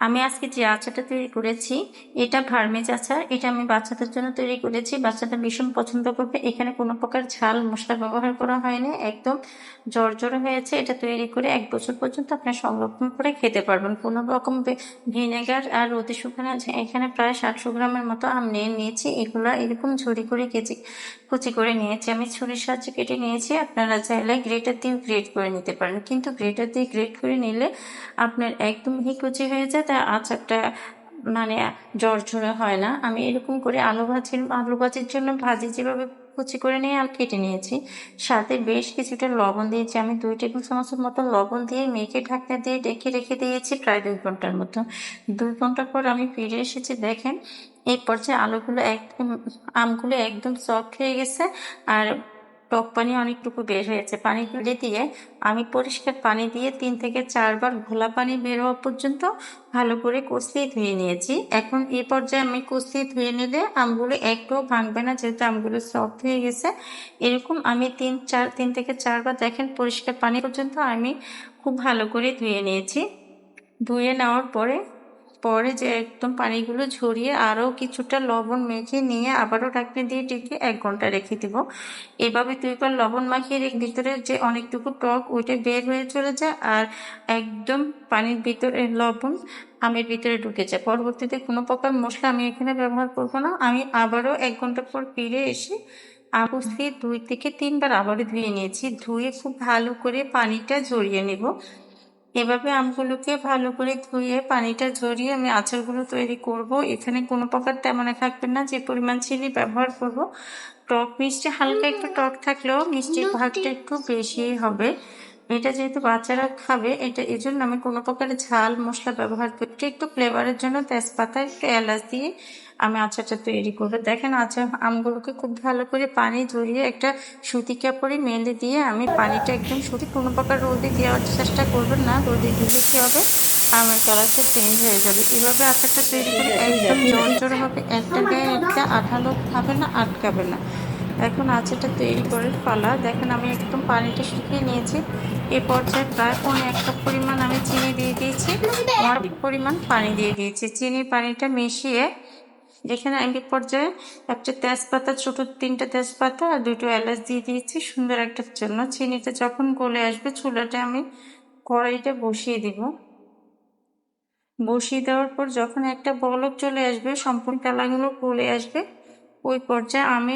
আমি আজকে যে আচারটা তৈরি করেছি, এটা ভার্মিজ আচার, এটা আমি বাচ্চাদের জন্য তৈরি করেছি। বাচ্চাদের ভীষণ পছন্দ করবে। এখানে কোনো প্রকার ঝাল মশলা ব্যবহার করা হয়নি, একদম জর্জরে হয়েছে। এটা তৈরি করে এক বছর পর্যন্ত আপনার সংরক্ষণ করে খেতে পারবেন। কোনো রকম ভিনেগার আর রোদে শুকানো এখানে প্রায় সাতশো গ্রামের মতো আম নিয়ে নিয়েছি। এগুলো এরকম ঝুড়ি করে কেজি কুচি করে নিয়েছি। আমি ছুরির সাহায্যে কেটে নিয়েছি। আপনারা চাইলে গ্রেটার দিয়েও গ্রেট করে নিতে পারেন। কিন্তু গ্রেটার দিয়ে গ্রেট করে নিলে আপনার একদম হি কুচি হয়ে যায়। তার আচারটা মানে ঝরঝরে হয় না। আমি এরকম করে আলু ভাজির আলু ভাজির জন্য ভাজি যেভাবে কুচি করে নিয়ে আর কেটে নিয়েছি। সাথে বেশ কিছুটা লবণ দিয়েছি। আমি দুই টেবিল চামচের মতো লবণ দিয়ে মেখে ঢাকনা দিয়ে ডেকে রেখে দিয়েছি প্রায় দুই ঘণ্টার মতো। দুই ঘণ্টা পর আমি ফিরে এসেছি, দেখেন, এই পর্যায়ে আলুগুলো একদম আমগুলো একদম সফট হয়ে গেছে। আর টক পানি অনেকটুকু বের হয়েছে। পানি ফেলে দিয়ে আমি পরিষ্কার পানি দিয়ে তিন থেকে চারবার ঘোলা পানি বের হওয়া পর্যন্ত ভালো করে কষিয়ে ধুয়ে নিয়েছি। এখন এই পর্যায়ে আমি কষিয়ে ধুয়ে নিলে আমগুলো একটুও ভাঙবে না, যেহেতু আমগুলো সফট হয়ে গেছে। এরকম আমি তিন, চার, তিন থেকে চারবার দেখেন পরিষ্কার পানি পর্যন্ত আমি খুব ভালো করে ধুয়ে নিয়েছি। ধুয়ে নেওয়ার পরে পরে যে একদম পানিগুলো ঝরিয়ে আরও কিছুটা লবণ মেখে নিয়ে আবারও ঢাকনে দিয়ে ঢেকে এক ঘণ্টা রেখে দিব। এভাবে তুই দুইবার লবণ মাখিয়ে ভিতরে যে অনেকটুকু টক, ওইটা বের হয়ে চলে যায় আর একদম পানির ভিতরে লবণ আমের ভিতরে ঢুকে যায়। পরবর্তীতে কোনো প্রকার মশলা আমি এখানে ব্যবহার করব না। আমি আবারও এক ঘণ্টা পর ফিরে এসে আবুসিয়ে দুই থেকে তিনবার আবারও ধুয়ে নিয়েছি। ধুয়ে খুব ভালো করে পানিটা ঝরিয়ে নেব। এভাবে আমগুলোকে ভালো করে ধুয়ে পানিটা ঝরিয়ে আমি আচারগুলো তৈরি করব। এখানে কোনো প্রকার তেমন থাকবে না যে পরিমাণ চিনি ব্যবহার করব। টক মিষ্টি হালকা একটু টক থাকলেও মিষ্টির ভাগটা একটু বেশি হবে। এটা যেহেতু বাচ্চারা খাবে, এটা এই জন্য আমি কোনো প্রকার ঝাল মশলা ব্যবহার করছি একটু ফ্লেভারের জন্য তেজপাতা, একটু এলাচ দিয়ে আমি আচারটা তৈরি করব। দেখেন আচার আমগুলোকে খুব ভালো করে পানি ঝরিয়ে একটা সুতি কাপড়ে মেলে দিয়ে আমি পানিটা একদম সুতি, কোনো প্রকার রোদে দেওয়ার চেষ্টা করবেন না। রোদে দিলে কী হবে? আমার কালারটা চেঞ্জ হয়ে যাবে। এভাবে আচারটা তৈরি করে একদম জোর জোর হবে। একটা গায়ে একটা আঠালো খাবে না, আটকাবে না। এখন আচারটা তৈরি করে ফালা। দেখেন আমি একদম পানিটা শুকিয়ে নিয়েছি। এ পর্যায়ে প্রায় পনেরো এক কাপ পরিমাণ আমি চিনি দিয়ে দিয়েছি। পরিমাণ পানি দিয়ে দিয়েছি। চিনি পানিটা মিশিয়ে যেখানে আমি পর্যায়ে একটা তেজপাতা, ছোট তিনটা তেজপাতা আর দুটো এলাচ দিয়ে দিয়েছি সুন্দর একটার জন্য। চিনিটা যখন গলে আসবে চুলাটা আমি কড়াইটা বসিয়ে দিব। বসিয়ে দেওয়ার পর যখন একটা বলক চলে আসবে, সম্পূর্ণ কালাগুলো গলে আসবে। ওই পর্যায়ে আমি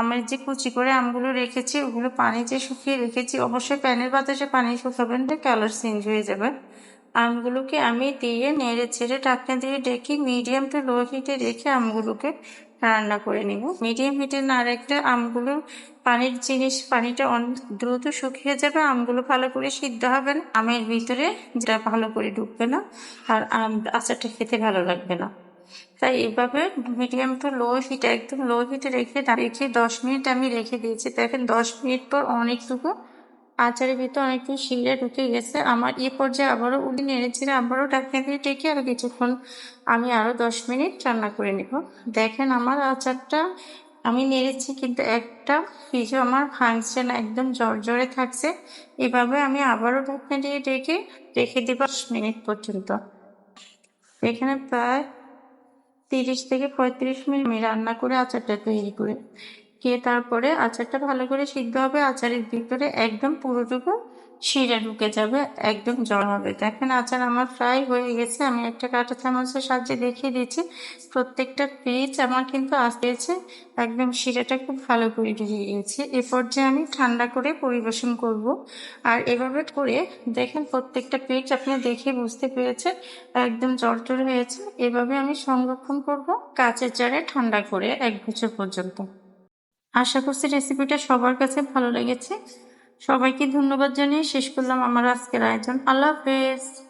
আমের যে কুচি করে আমগুলো রেখেছি, ওগুলো পানি যে শুকিয়ে রেখেছি, অবশ্যই প্যানের বাতাসে পানি শুকাবেন তো কালার চেঞ্জ হয়ে যাবে। আমগুলোকে আমি দিয়ে নেড়ে ছেড়ে ঢাকনা দিয়ে ডেকে মিডিয়াম টু লো হিটে রেখে আমগুলোকে রান্না করে নিব। মিডিয়াম হিটে না রাখলে আমগুলো পানির জিনিস, পানিটা দ্রুত শুকিয়ে যাবে, আমগুলো ভালো করে সিদ্ধ হবে না। আমের ভিতরে যেটা ভালো করে ঢুকবে না, আর আম, আচারটা খেতে ভালো লাগবে না। তাই এভাবে মিডিয়াম টু লো হিট একদম লো হিটে রেখে রেখে দশ মিনিট আমি রেখে দিয়েছি। দেখেন, দশ মিনিট পর অনেকটুকু আচারের ভিতরে অনেকদিন শিলে ঢুকে গেছে। আমার এ পর্যায়ে আবারও উলি নেড়েছিল আবারও ঢাকনা দিয়ে টেকে আর কিছুক্ষণ আমি আরও দশ মিনিট রান্না করে নেব। দেখেন, আমার আচারটা আমি নেড়েছি, কিন্তু একটা পিছু আমার ভাঙছে না একদম জর্জরে থাকছে। এভাবে আমি আবারও ঢাকনা দিয়ে ডেকে রেখে দেব দশ মিনিট পর্যন্ত। এখানে প্রায় তিরিশ থেকে পঁয়ত্রিশ মিনিট রান্না করে আচারটা তৈরি করে। খেয়ে তারপরে আচারটা ভালো করে সিদ্ধ হবে, আচারের ভিতরে একদম পুরোটুকু শিরে ঢুকে যাবে, একদম জল হবে। দেখেন আচার আমার ফ্রাই হয়ে গেছে, আমি একটা কাঁটা চামচের সাহায্যে দেখিয়ে দিচ্ছি। প্রত্যেকটা পিচ আমার কিন্তু আসতেছে একদম শিরাটা খুব ভালো করে ঢুকে গেছে। এ পর্যায়ে আমি ঠান্ডা করে পরিবেশন করব। আর এভাবে করে দেখেন প্রত্যেকটা পিচ আপনি দেখে বুঝতে পেরেছেন, একদম জল হয়েছে। এভাবে আমি সংরক্ষণ করব কাঁচের জারে ঠান্ডা করে এক বছর পর্যন্ত। আশা করছি রেসিপিটা সবার কাছে ভালো লেগেছে। সবাইকে ধন্যবাদ জানিয়ে শেষ করলাম আমার আজকের আয়োজন। আল্লাহ হাফেজ।